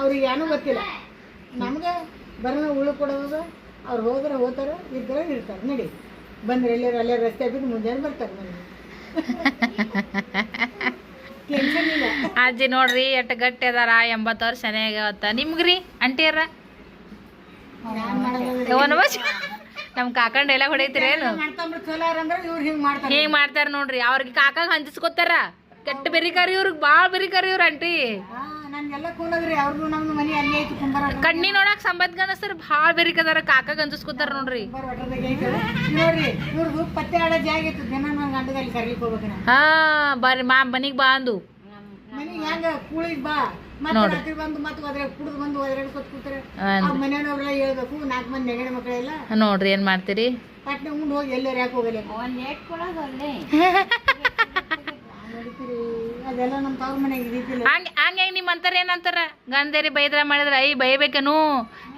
ಅವ್ರಿಗೆ ಏನೂ ಗೊತ್ತಿಲ್ಲ. ನಮ್ಗೆ ಬರೋಣ ಉಳು ಕೊಡೋದು ಅವ್ರು ಹೋದ್ರೆ ಹೋತಾರ ಇದ್ರೆ ಇರ್ತಾರೆ. ನಡಿ. ಬಂದ್ರೆ ಎಲ್ಲರೂ ಅಲ್ಲೇ ರಸ್ತೆ ಬಿದ್ದು ಮುಂಜಾನೆ ಬರ್ತಾರೆ? ಮನೆಗೆ ಇಲ್ಲ ಅಜ್ಜಿ ನೋಡ್ರಿ ಎಷ್ಟು ಗಟ್ಟಿ ಅದಾರ ಎಂಬತ್ತು ವರ್ಷ ಆಗ್ಯಾವತ್ತ ನಿಮ್ಗ್ರಿ ಅಂಟಿಯರ ನಮ್ ಕಾಕಂಡ್ ಎಲ್ಲ ಹೊಡೈತಿರೇನು ಹಿಂಗ್ ಮಾಡ್ತಾರ ನೋಡ್ರಿ, ಅವ್ರಿಗೆ ಕಾಕಾಗ ಹಂಚಿಸ್ಕೊತಾರ. ಕೆಟ್ಟ ಬೆರಿಕಾರಿ ಇವ್ರಿಗೆ ಬಾಳ್ ಬೆರಿಕಾರಿ ಇವ್ರ ಅಂಟಿ ಅವ್ರದ್ದು ನಮ್ದು ಮನೆ ಅಲ್ಲಿ ಐತಿ ಕುಂಬಾರ. ಕಣ್ಣಿ ನೋಡಕ್ ಸಂಬಂಧ ಗಣಸ್ತಾರ ಭಾಳ ಬೇರಿಕದಾರ ಕಾಕಾಗ ಹಂಚಿಸ್ಕೊತಾರ ನೋಡ್ರಿ. ಕುಂಬಾರ ಒಟ್ಟದಾಗ ಐತಿ ನೋಡ್ರಿ ಇವ್ರದ್ದು ಪತ್ತೆ ಆಡೋ ಜಾಗ ಇತ್ತು ದಿನ ನನ್ನ ಗಂಡದಲ್ಲಿ ಕರ್ಲಿಕ್ಕೆ ಹೋಗ್ಬೇಕು ನಾ ಹಾ ಬರ್ರಿ ಮಾ ಮನಿಗ್ ಬಾ ಅಂದು. ಮನೆಗೆ ಹೆಂಗ? ಕೂಳಿಗ್ ಬಾ. ಮತ್ತೆ ರಾತ್ರಿ ಬಂದು ಮತ್ತೆ ಒದ್ರೆ ಕುಡಿದು ಬಂದು ಒದ್ರೆ ಕೊತ್ ಕೂತಾರೆ ಅನ್- ಆ ಮನೆಯವ್ರೆಲ್ಲ ಹೇಳ್ಬೇಕು ನಾಲ್ಕು ಮಂದಿ ನೆಗಡಿ ಮಕ್ಕಳೆಲ್ಲ ನೋಡ್ರಿ ಏನ್ ಮಾಡ್ತೀರಿ? ಪಟ್ನೆ ಉಂಡು ಹೋಗಿ ಎಲ್ಲರೂ ಯಾಕೆ ಹೋಗಲ್ಲ? ಒಂದು ಏಟ್ ಕೊಡೋದು ಅಲ್ಲೇ. ನೋಡ್ತೀರಿ ಹಂಗ ಹಂಗೆ ಹೆಂಗ್ ನಿಮ್ ಅಂತಾರ ಏನಂತಾರ? ಗಂಡೇರಿ ಬೈದ್ರ ಮಾಡಿದ್ರ ಐ ಬೈಬೇಕೇನು?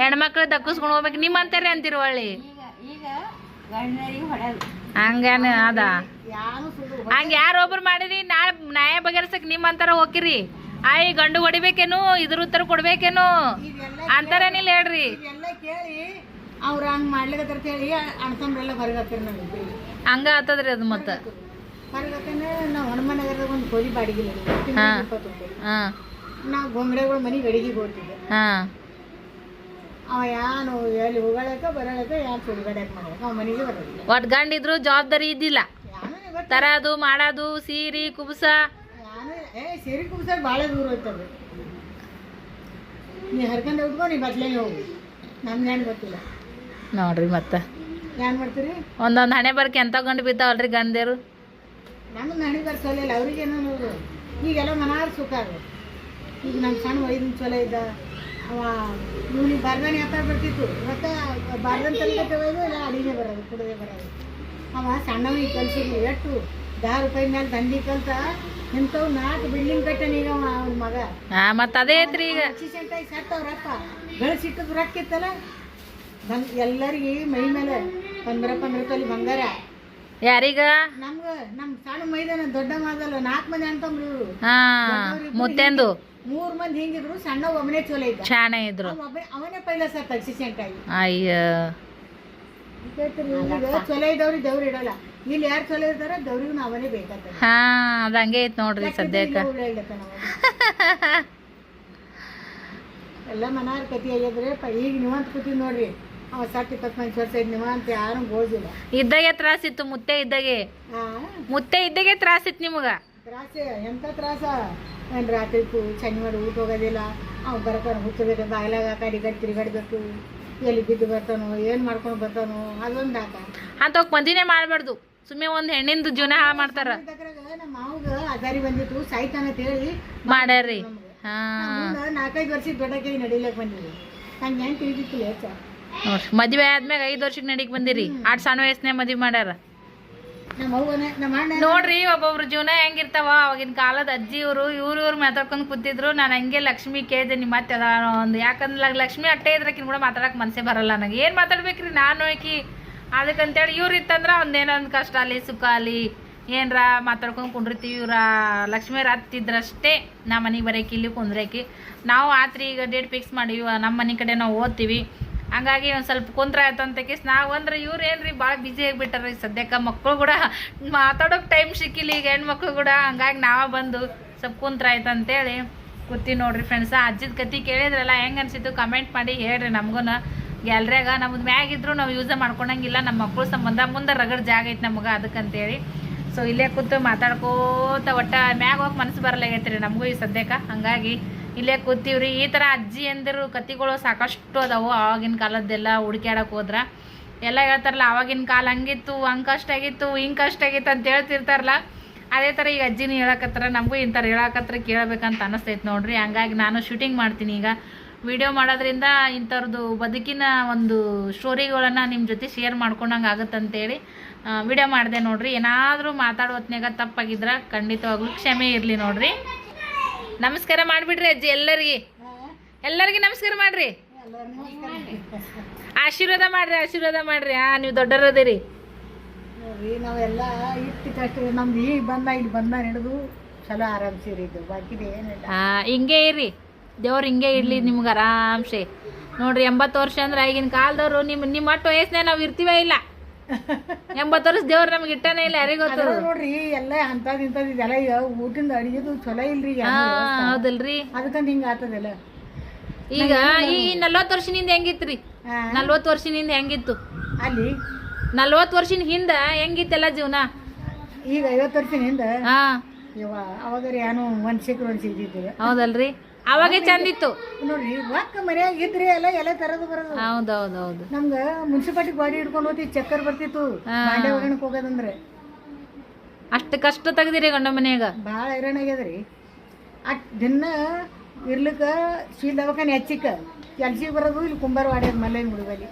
ಹೆಣ್ಮಕ್ಳು ದಕ್ಕಸ್ಕೊಂಡ್ ಹೋಗ್ಬೇಕು ನಿಮ್ ಅಂತಾರ ಅಂತೀರಿ ಒಳ್ಳಿ ಹಂಗೇನ ಅದ? ಹಂಗೆ ಸುಳ್ಳು ಹಂಗ ಯಾರ ಒಬ್ರು ಮಾಡಿರಿ ನಾಳೆ ನ್ಯಾಯ ಬಗೆಹರ್ಸಕ್ ನಿಮ್ ಅಂತಾರ ಹೋಗಿರಿ ಆಯ್ ಗಂಡು ಹೊಡಿಬೇಕೇನು? ಇದ್ರ ಉತ್ತರ ಕೊಡ್ಬೇಕೇನು? ಅಂತಾರೇನಿಲ್ಲ ಹೇಳ್ರಿ. ಅವ್ರು ಮಾಡ್ಲಿಕ್ಕೆ ಹಂಗ ಆತದ್ರಿ ಅದು ಮತ್ತ. ಹೊರಗತ್ತಂದ್ರೆ ನಾವು ಹನುಮನಗರದ ಒಂದು ಕೋಳಿ ಬಾಡಿಗಿಲ್ಲ ಹಾ. ನಾವು ಗೊಂಗಡೆಗಳು ಮನೆಗೆ ಅಡಿಗೆಗೆ ಹೋಗ್ತಿದ್ದೆ ಹಾ. ಅವ ಯಾನು ಎಲ್ಲಿ ಹೋಗಳಕ ಬರಳಕ ಯಾರು ಸುಡುಗಡ್ಯಾಕ ಮಾಡಕ ಅವ ಮನೆಗೆ ಬರೋದಿಲ್ಲ. ಒಟ್ ಗಂಡಿದ್ರು ಜವಾಬ್ದಾರಿ ಇದ್ದಿಲ್ಲ. ತರೋದು ಮಾಡೋದು ಸೀರಿ ಕುಬಸ. ಸೀರಿ ಏ ಸೀರಿ ಕುಬ್ಸಾಗ ಭಾಳ ದೂರ ಹೋಗ್ತದೆ ನೀ ಹರ್ಕೊಂಡು ಹೋಗ್ಬೋ ನೀ ಬತ್ಲೇನೆ ಹೋಗು. ನಮ್ಗೇನು ಗೊತ್ತಿಲ್ಲ. ನೋಡ್ರಿ ಮತ್ತೆ. ಏನ್ ಮಾಡ್ತೀರಿ? ಒಂದೊಂದು ಹಣೆ ಬರ್ಕೆ ಎಂತ ಗಂಡು ಬಿದ್ದಾವಲ್ರಿ ಗಂಡೇರು ನಮ್ಗೆ ನಡಿ ಬರ್ಸೋಲಿಲ್ಲ ಅವ್ರಿಗೇನು ನೋಡು. ಈಗೆಲ್ಲ ಮನಾರು ಸುಖ ಆಗ ಈಗ ನಮ್ಮ ಸಣ್ಣ ವೈದ್ಯನ ಚಲೋ ಇದ್ದ ಅವ ಇವನಿಗೆ ಬಾರ್ದಾನೆ ಹತ್ತ ಬರ್ತಿತ್ತು. ಇವತ್ತ ಬಾರ್ದನ್ ತಲೆಗತ್ತೆ ಒಯ್ದು ಇಲ್ಲ ಅಡಿಗೆ ಬರೋದು ಕುಡದೆ ಬರೋದು. ಅವ ಸಣ್ಣವನಿಗೆ ಕಲ್ಸಿದ್ವಿ ಎಷ್ಟು ದಾ ರೂಪಾಯಿ ಮೇಲೆ ದಂಡಿ ಕಲ್ತ ಇಂಥವು ನಾಲ್ಕು ಬಿಲ್ಡಿಂಗ್ ಕಟ್ಟನೀಗ ಅವ ಅವನ ಮಗ. ಮತ್ತೆ ಮತ್ತ ಅದೇ ಐತ್ರಿ ಈಗ. ಆಕ್ಸಿಡೆಂಟಾಗಿ ಸತ್ತ ಅವ್ರಪ್ಪ ಗಳಿಸಿಟ್ಟದ ರೊಕ್ಕ ಇತ್ತಲ್ಲ ಬಂದ್ ಎಲ್ಲರಿಗೆ ಮೈ ಮೇಲೆ ಪಂದ್ರ ಪಂದ್ರ ಬಂಗಾರ. ಯಾರೀಗ? ನಮ್ಗ ನಮ್ ಸಣ್ಣ ಮೈದಾನ ದೊಡ್ಡ ಮಾದಲ್ಲ ನಾಲ್ಕು ಮಂದಿ ಇವ್ರು ಹಾ ಮುತ್ತೆಂದು. ಮೂರ್ ಮಂದಿ ಹಿಂಗಿದ್ರು ಸಣ್ಣ ಒಬ್ಬನೇ ಚೊಲೋ ಇದ್ದ. ಶಾಣೆ ಇದ್ರು. ಅವ ಅವನೇ ಪೈಲ ಸರ್ ಆಕ್ಸಿಡೆಂಟ್ ಆಗಿ ಅಯ್ಯ ಈಗ ಇದ್ದವ್ರಿ ದೇವ್ರು ಇಡಲ್ಲ. ಇಲ್ಲಿ ಯಾರು ಚೊಲೋ ಇರ್ತಾರ ದೇವ್ರಿಗೂ ಅವನೇ ಬೇಕಾಗ್ತದೆ ಹಾ ಅದ ಹಂಗೆ ಐತ್ ನೋಡ್ರಿ ಸದ್ಯಕ್ಕ. ಎಲ್ಲ ಮನಾರ್ ಕತಿ ಆಗ್ಯದ್ರಿ ಪ ಈಗ ನೀವಂತ ಕೂತೀವಿ ನೋಡ್ರಿ. ವರ್ಷ ಇದ್ದಾಗೆ ತ್ರಾಸಿತ್ತು ಮುತ್ತೆ ಇದ್ದಾಗೆ. ಮುತ್ತೆ ಇದ್ದಾಗೆ ತ್ರಾಸಿತ್ತು ನಿಮಗ. ತ್ರಾಸ ಎಂತ ತ್ರಾಸ? ಏನ್ ರಾತ್ರಿ ಮಾಡಿ ಊಟ ಹೋಗೋದಿಲ್ಲ. ಅವ್ ಬರ್ತಾನ ಹುಚ್ಚಬೇಕು ಬಾಗಿಲಾಗ ಆ ಕಡೆ ಕಡೆ ತಿರುಗಾಡ್ಬೇಕು. ಎಲ್ಲಿ ಬಿದ್ದು ಬರ್ತಾನೋ ಏನ್ ಮಾಡ್ಕೊಂಡು ಬರ್ತಾನೋ ಅದೊಂದು ಆಟ. ಅಂತವ್ ಮಂದಿನೇ ಮಾಡ್ಬಾರ್ದು. ಸುಮ್ಮನೆ ಒಂದ್ ಹೆಣ್ಣಿಂದು ಜೀವನ ಹಾಳು ಮಾಡ್ತಾರ. ನಮ್ಮ ಮಾವಗ ಅದಾರಿ ಬಂದಿತ್ತು ಸಾಯ್ತಾನ ಹೇಳಿ ಮಾಡ್ಯಾರ್ರಿ. ಹಾ. ನಾಲ್ಕೈದು ವರ್ಷದ ದೊಡ್ಡಕ್ಕೆ ನಡಿಲಕ್ ಬಂದಿದ್ವಿ ನಂಗೆ ಹೆಂಗೆ ತಿಳಿದಿತ್ತಿಲ್ಲ ಹೆಚ್ಚ. ಮದ್ವೆ ಆದ್ಮ್ಯಾಗ ಐದು ವರ್ಷಕ್ಕೆ ನಡಿಗೆ ಬಂದಿರಿ. ಆಟ್ ಸಣ್ಣ ವಯಸ್ಸಿನಾಗ ಮದ್ವೆ ಮಾಡ್ಯಾರ? ನೋಡ್ರಿ, ಒಬ್ಬೊಬ್ರ ಜೀವನ ಹೆಂಗಿರ್ತಾವ. ಅವಾಗಿನ ಕಾಲದ ಅಜ್ಜಿ ಇವರು, ಇವ್ರ ಇವ್ರು ಮಾತಾಡ್ಕೊಂಡು ಕೂತಿದ್ರು. ನಾನು ಹಂಗೆ ಲಕ್ಷ್ಮಿ ಕೇಳಿದೆ, ನಿಮ್ಮ ಮತ್ತೆ ಒಂದು. ಯಾಕಂದ್ರೆ ಲಕ್ಷ್ಮಿ ಅಟ್ಟೆ ಇದ್ರಕಿನ ಕೂಡ ಮಾತಾಡಕ್ ಮನಸ್ಸೇ ಬರಲ್ಲ ನನಗೆ ಏನು ಮಾತಾಡ್ಬೇಕ್ರಿ ನಾನು ಆಕಿ ಅದಕ್ಕಂತೇಳಿ ಇವ್ರು ಇತ್ತಂದ್ರ ಒಂದು ಕಷ್ಟ ಅಲ್ಲಿ, ಸುಖ ಅಲ್ಲಿ. ಏನ್ರ ಮಾತಾಡ್ಕೊಂಡು ಕುಂಡಿರ್ತೀವಿ ಇವ್ರ. ಲಕ್ಷ್ಮೀರ್ ಹತ್ತಿದ್ರಷ್ಟೇ ನಮ್ಮ ಮನೆಗೆ ಬರೋಕೆ ಇಲ್ಲಿ ಕುಂದ್ರಕಿ ನಾವು ಆತ್ರಿ ಈಗ ಡೇಟ್ ಫಿಕ್ಸ್ ಮಾಡೀವಿ, ನಮ್ಮ ಮನೆ ಕಡೆ ನಾವು ಓದ್ತೀವಿ. ಹಂಗಾಗಿ ಒಂದು ಸ್ವಲ್ಪ ಕುಂತ್ರ ಆಯ್ತು ಅಂತ ಕೇಸ್. ನಾವು ಅಂದ್ರೆ ಇವ್ರು ಏನ್ರಿ ಭಾಳ ಬ್ಯುಸಿ ಆಗಿಬಿಟ್ಟಾರ ಸದ್ಯಕ್ಕೆ. ಮಕ್ಕಳು ಕೂಡ ಮಾತಾಡೋಕೆ ಟೈಮ್ ಸಿಕ್ಕಿಲ್ಲ ಈಗ ಹೆಣ್ಮಕ್ಳು ಕೂಡ. ಹಂಗಾಗಿ ನಾವೇ ಬಂದು ಸ್ವಲ್ಪ ಕುಂತ್ರ ಆಯ್ತು ಅಂತೇಳಿ ಕೂತೀವಿ ನೋಡ್ರಿ ಫ್ರೆಂಡ್ಸ ಅಜ್ಜಿದ ಕತಿ ಕೇಳಿದ್ರಲ್ಲ, ಹೆಂಗೆ ಅನ್ಸಿತ್ತು ಕಮೆಂಟ್ ಮಾಡಿ ಹೇಳ್ರಿ ನಮಗೂ ಗ್ಯಾಲ್ರಿಯಾಗ ನಮ್ದು ಮ್ಯಾಗಿದ್ರು ನಾವು ಯೂಸ ಮಾಡ್ಕೊಳಂಗಿಲ್ಲ ನಮ್ಮ ಮಕ್ಕಳು ಸಂಬಂಧ ಮುಂದೆ ರಗಡ್ ಜಾಗ ಐತೆ ನಮ್ಗೆ ಅದಕ್ಕಂತೇಳಿ. ಸೊ ಇಲ್ಲೇ ಕೂತು ಮಾತಾಡ್ಕೋತ ಒಟ್ಟ ಮ್ಯಾಗ ಹೋಗಿ ಮನಸ್ಸು ಬರಲಾಗೈತ್ರಿ ನಮಗೂ ಈ ಸದ್ಯಕ್ಕೆ. ಹಂಗಾಗಿ ಇಲ್ಲೇ ಕೂತೀವ್ರಿ. ಈ ಥರ ಅಜ್ಜಿ ಅಂದಿರು ಕತಿಗಳು ಸಾಕಷ್ಟು ಅದಾವು. ಆವಾಗಿನ ಕಾಲದ್ದೆಲ್ಲ ಹುಡುಕ್ಯಾಡಕ್ಕೆ ಹೋದ್ರೆ. ಎಲ್ಲ ಹೇಳ್ತಾರಲ್ಲ, ಆವಾಗಿನ ಕಾಲ ಹಂಗಿತ್ತು, ಹಂಗೆ ಕಷ್ಟ ಆಗಿತ್ತು, ಹಿಂಗೆ ಕಷ್ಟ ಆಗಿತ್ತು ಅಂತ ಹೇಳ್ತಿರ್ತಾರಲ್ಲ. ಅದೇ ಥರ ಈಗ ಅಜ್ಜಿನ ಹೇಳಕತ್ತಾರ, ನಮಗೂ ಇಂಥವ್ರು ಹೇಳಕತ್ರ ಕೇಳಬೇಕಂತ ಅನಿಸ್ತೈತೆ ನೋಡ್ರಿ. ಹಂಗಾಗಿ ನಾನು ಶೂಟಿಂಗ್ ಮಾಡ್ತೀನಿ ಈಗ. ವಿಡಿಯೋ ಮಾಡೋದ್ರಿಂದ ಇಂಥವ್ರದ್ದು ಬದುಕಿನ ಒಂದು ಸ್ಟೋರಿಗಳನ್ನು ನಿಮ್ಮ ಜೊತೆ ಶೇರ್ ಮಾಡ್ಕೊಂಡಂಗೆ ಆಗುತ್ತಂತೇಳಿ ವಿಡಿಯೋ ಮಾಡಿದೆ ನೋಡ್ರಿ. ಏನಾದರೂ ಮಾತಾಡೋ ಹೊತ್ನ್ಯಾಗ ತಪ್ಪಾಗಿದ್ರೆ ಖಂಡಿತವಾಗ್ಲೂ ಕ್ಷಮೆ ಇರಲಿ ನೋಡ್ರಿ. ನಮಸ್ಕಾರ ಮಾಡಿಬಿಡ್ರಿ ಅಜ್ಜಿ ಎಲ್ಲರಿಗೆ. ಎಲ್ಲರಿಗೆ ನಮಸ್ಕಾರ ಮಾಡ್ರಿ. ಆಶೀರ್ವಾದ ಮಾಡ್ರಿ ಆಶೀರ್ವಾದ ಮಾಡ್ರಿ. ಹಾ ನೀವು ದೊಡ್ಡರದಿರಿ ನಾವೆಲ್ಲ ಇಟ್ಟು ಕಷ್ಟ ನಮ್ದು ಈಗ ಬಂದ ಇಲ್ಲಿ ಬಂದ ಹಿಡಿದು ಚಲೋ ಆರಾಮ್ಸಿರಿದ್ದು ಬಾಕಿದು ಏನಿಲ್ಲ. ಆ ಹಿಂಗೆ ಇರಿ. ದೇವ್ರು ಹಿಂಗೆ ಇರ್ಲಿ ನಿಮ್ಗೆ ಆರಾಮ್ಸೆ. ನೋಡ್ರಿ ಎಂಬತ್ತು ವರ್ಷ ಅಂದ್ರೆ ಈಗಿನ ಕಾಲದವ್ರು ನಿಮ್ಮ ನಿಮ್ಮ ಒಟ್ಟು ವಯಸ್ಸಿನಾಗ ನಾವು ಇರ್ತೀವೇ ಇಲ್ಲ. ಎಂಬತ್ತು ವರ್ಷ ದೇವ್ರ ನಮ್ಗೆ ಇಟ್ಟನೇ ಇಲ್ಲ ಯಾರಿಗೆ ನೋಡ್ರಿ ಎಲ್ಲ ಅಂತದ್ ಇಂಥದ್ದು ಇದೆಲ್ಲ ಈಗ ಊಟಿಂದ ಅಡಿಗೆದು ಚಲೋ ಇಲ್ರಿ ಈಗ ಹಾ ಹೌದಲ್ರಿ. ಅದಕ್ಕಂತ ಹಿಂಗ ಆತದಲ್ಲ ಈಗ ಈ ನಲ್ವತ್ತು ವರ್ಷದಿಂದ ಹೆಂಗಿತ್ರಿ? ಆ, ನಲ್ವತ್ತು ವರ್ಷದಿಂದ ಹೆಂಗಿತ್ತು? ಅಲ್ಲಿ? ನಲ್ವತ್ತು ವರ್ಷದ ಹಿಂದ ಹೆಂಗಿತ್ತೆಲ್ಲ ಜೀವನ? ಈಗ ಐವತ್ತು ವರ್ಷದಿಂದ ಹಾ. ಇವ ಅವಾಗ ಏನೋ ಒಂದ್ ಸಿಕ್ಕರು ಒಂದ್ ಸಿಗ್ತಿದ್ವಿ ಹೌದಲ್ರಿ. ಅವಾಗೆ ಚಂದಿತ್ತು. ನೋಡ್ರಿ ರೊಕ್ಕ ಮನ್ಯಾಗ ಇದ್ರಿ ಎಲ್ಲ ಎಲ್ಲ ತರದು ಬರೋದು. ಹೌದೌದೌದು. ನಮ್ಗ ಮುನ್ಸಿಪಾಲ್ಟಿ ಗಾಡಿ ಹಿಡ್ಕೊಂಡು ಹೋಗಿ ಚಕ್ಕರ್ ಬರ್ತಿತ್ತು. ಬಾಂಡೆ ಹೋಗೋದಂದ್ರೆ. ಅಷ್ಟು ಕಷ್ಟ ತೆಗ್ದಿರಿ ಗಂಡ ಮನ್ಯಾಗ. ಭಾಳ ಹೈರಾಣ ಆಗ್ಯದ್ರಿ. ಅಟ್ ದಿನ ಇರ್ಲಿಕ್ಕ ಶೀಲ್ ದವಾಖಾನೆ ಹೆಚ್ಚಿಕ ಕೆಲ್ಸಿಗೆ ಬರೋದು ಇಲ್ಲಿ ಕುಂಬಾರ ವಾಡ್ಯದ ಮಲ್ಲೇನ್ ಹುಡುಗಲ್ಲಿ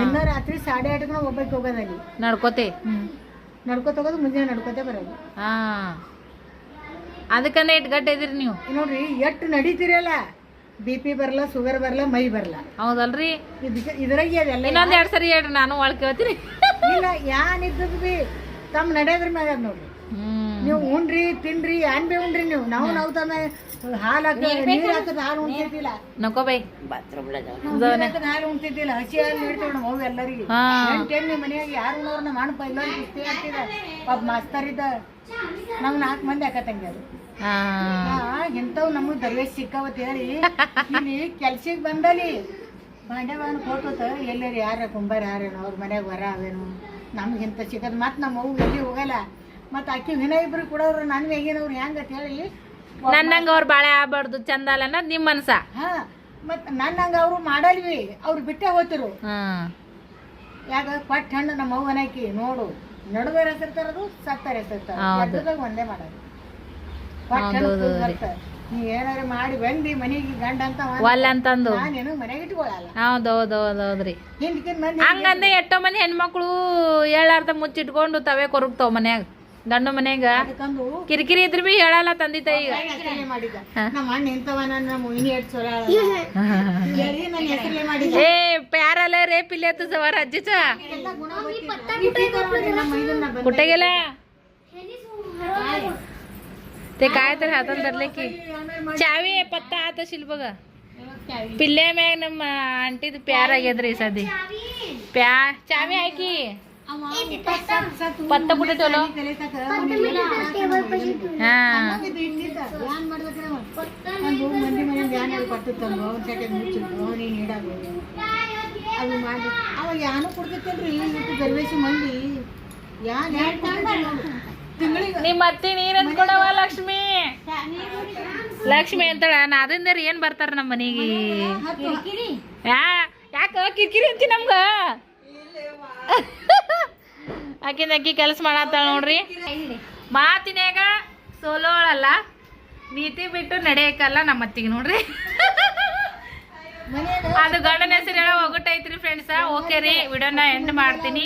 ದಿನ ರಾತ್ರಿ ಸಾಡೆ ಆಟಕ್ಕೆ ನಾವು ಒಬ್ಬಕ್ಕೆ ಹೋಗೋದಲ್ಲಿ. ನಡ್ಕೋತೆ. ನಡ್ಕೋತ ಹೋಗೋದು ಮುಂಜಾನೆ ನಡ್ಕೋತೆ ಬರೋದು. ಹಾ. ಅದಕ್ಕಂದ ಇಟ್ಟು ಗಟ್ಟ ಇದ್ರಿ ನೀವು. ನೋಡ್ರಿ ಎಷ್ಟು ನಡೀತಿರಲ್ಲ? ಬಿ ಪಿ ಬರಲ್ಲ ಶುಗರ್ ಬರಲ್ಲ ಮೈ ಬರಲ್ಲ ಹೌದಲ್ರಿ? ಇದಕ್ಕೆ ಇದ್ರಾಗ ಅದೆಲ್ಲ ಇನ್ನೊಂದ್ ಎರಡ್ ಸರಿ ಹೇಳ್ರಿ ನಾನು ಒಳಗೆ ಕೇಳ್ತೀನಿ. ಇಲ್ಲ ಯಾನ್ ಇದ್ದದ್ ಬಿ ತಮ್ಮ ನಡೆಯೋದ್ರ ಮ್ಯಾಗ ಅದ್ ನೋಡ್ರಿ. ಹ್ಮ್. ನೀವು ಉಣ್ರಿ ತಿನ್ರಿ ಏನ್ ಬಿ ಉಣ್ರಿ ನೀವು. ನಾವು ನಾವು ತಮ್ಮ ಹಾಲು ನೀರು ಹಾಕದ್ ಹಾಲು ಉಣ್ತಿದ್ದಿಲ್ಲ. ನಕೋ ಬೈ ನೀರ್ ಹಾಕದ್ ಹಾಲು ಉಣ್ತಿದ್ದಿಲ್ಲ. ಹಸಿ ಹಾಲು ನೀಡ್ತೇವೆ ಅವ್ವ ಎಲ್ಲರಿಗೆ. ಹಾ. ಮನ್ಯಾಗ ಯಾರು ನಮ್ಮ ಅಣ್ಣ ಕುಸ್ತಿ ಪಾಪ ಮಾಸ್ತರ್ ಇದ್ದ. ನಾವು ನಾಲ್ಕು ಮಂದಿ ಅಕ್ಕ ತಂಗಿಯರು. ಇಂಥವು ನಮಗ್ ದರ್ವೇಶ್ ಸಿಕ್ಕಾವತ್ ಹೇಳಿ. ಇಲ್ಲಿ ಕೆಲ್ಸಕ್ಕೆ ಬಂದಲ್ಲಿ ಬಾಂಡೆ ಕೊಟ್ಟ ಕೊಟ್ಟೋತ ಎಲ್ಲರಿ ಯಾರ ಕುಂಬಾರ ಯಾರೇನು ಅವ್ರ ಮನ್ಯಾಗ ವರ ಅವೇನು. ನಮ್ಗೆ ಇಂತ ಸಿಕ್ಕದ್ ಮತ್ತೆ ನಮ್ಮ ಅವ್ವ ಎಲ್ಲಿ ಹೋಗಲ್ಲ. ಮತ್ತೆ ಅಕ್ಕಿ ವಿನ ಇಬ್ರು ಕೊಡೋರು ನನ್ ಹೇಗೇನವ್ರು ಹೆಂಗತ್ ಹೇಳಿ ನನ್ನಂಗ ಅವ್ರು ಬಾಳೆ ಆಗ್ಬಾರ್ದು ಚಂದ ಅಲ್ಲ ಅನ್ನೋದು ನಿಮ್ಮ ಮನ್ಸ. ಹಾ ಮತ್ ನನ್ನಂಗ ಅವ್ರು ಮಾಡಲ್ವಿ ಅವ್ರು ಬಿಟ್ಟೆ ಹೋತಿರು. ಯಾಕ ಪಟ್ ಹಣ್ಣು ನಮ್ಮ ಅವ್ವನಾಕಿ ನೋಡು. ನಡುವೆ ಹೆಸರ್ತಾರದು ಸತ್ತಾರ ಹೆಸರ್ತಾರ ಒಂದೇ ಮಾಡೋದು. ಪಟ್ ಹಣ್ಣು ಹೌದು, ಹೌದು. ಬರ್ತ. ನೀ ಏನಾರ ಮಾಡಿ ಬಂದಿ ಮನೆಗೆ ಗಂಡ ಅಂತ ಒಲ್ಲ ಅಂತಂದು. ನಾನೇನು ಮನೆಗೆ ಇಟ್ಕೊಳಲ್ಲ. ಹೌದೌದೌದೌದ್ರಿ. ಹಿಂದಕ್ಕಿನ ಮಂದಿ ಹಂಗಂದ್ರೆ ಎಷ್ಟೋ ಮಂದಿ ಹೆಣ್ಮಕ್ಳು ಹೇಳಾರ್ದ ಮುಚ್ಚಿಟ್ಕೊಂಡು ತವೇ ಕೊರಗ್ತಾವ ಮನ್ಯಾಗ ಗಂಡು ಮನ್ಯಾಗ. ಕಿರಿಕಿರಿ ಇದ್ರ ಬಿ ಹೇಳಲ್ಲ ತಂದಿ ತಾಯಿ ಏ ಪ್ಯಾರಲ್ಲ ರೇ ಪಿಲ್ಲೆ ಸವಾರ ಅಜ್ಜಿಚ ಎಲ್ಲ ते काय तर हातात धरले की. चावी आहे पत्ता आत असेल बघा. पिल्ले मॅग न आंटी तू प्यारा घेत रे साधी. प्या चावी आहे की? पत्ता कुठे ठेवलो? हा. అవి యాన పుడితే తెలియదు గర్వేసి మంది యా ನಿಮ್ಮ ಅತ್ತಿ ನೀರ್ ಕೊಡವ ಲಕ್ಷ್ಮಿ? ಲಕ್ಷ್ಮಿ ಅಂತಳ ನಾದಿಂದ ಏನ್ ಬರ್ತಾರ ನಮ್ಮ ಮನೆಗೆ? ಯಾಕ ಕಿರಿಕಿರಿ ಅಂತಿ ನಮ್ಗ? ಆಕಿನ ಅಕ್ಕಿ ಕೆಲಸ ಮಾಡತ್ತಾಳ ನೋಡ್ರಿ. ಮಾತಿನಾಗ ಸೋಲೋಳಲ್ಲ ನೀತಿ ಬಿಟ್ಟು ನಡೆಯಕ್ಕಲ್ಲ ನಮ್ಮ ಅತ್ತಿಗೆ ನೋಡ್ರಿ. ಅದು ಗಂಡನ ಹೆಸರು ಹೇಳೋ ಒಗಟೈತ್ರಿ ಫ್ರೆಂಡ್ಸ್ ಓಕೆ ರೀ ವಿಡಿಯೋನ ಎಂಡ್ ಮಾಡ್ತೀನಿ.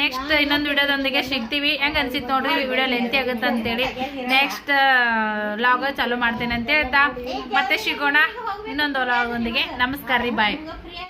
ನೆಕ್ಸ್ಟ್ ಇನ್ನೊಂದು ವಿಡಿಯೋದೊಂದಿಗೆ ಸಿಗ್ತೀವಿ. ಹೆಂಗ್ ಅನ್ಸಿತ್ತು ನೋಡ್ರಿ ವಿಡಿಯೋ ಲೆಂತಿ ಆಗುತ್ತೆ ಅಂತೇಳಿ. ನೆಕ್ಸ್ಟ್ ಲಾಗ ಚಾಲೂ ಮಾಡ್ತೀನಿ ಅಂತ ಹೇಳ್ತಾ. ಮತ್ತೆ ಸಿಗೋಣ ಇನ್ನೊಂದು ಲಾಗೊಂದಿಗೆ ನಮಸ್ಕಾರ ರೀ ಬಾಯ್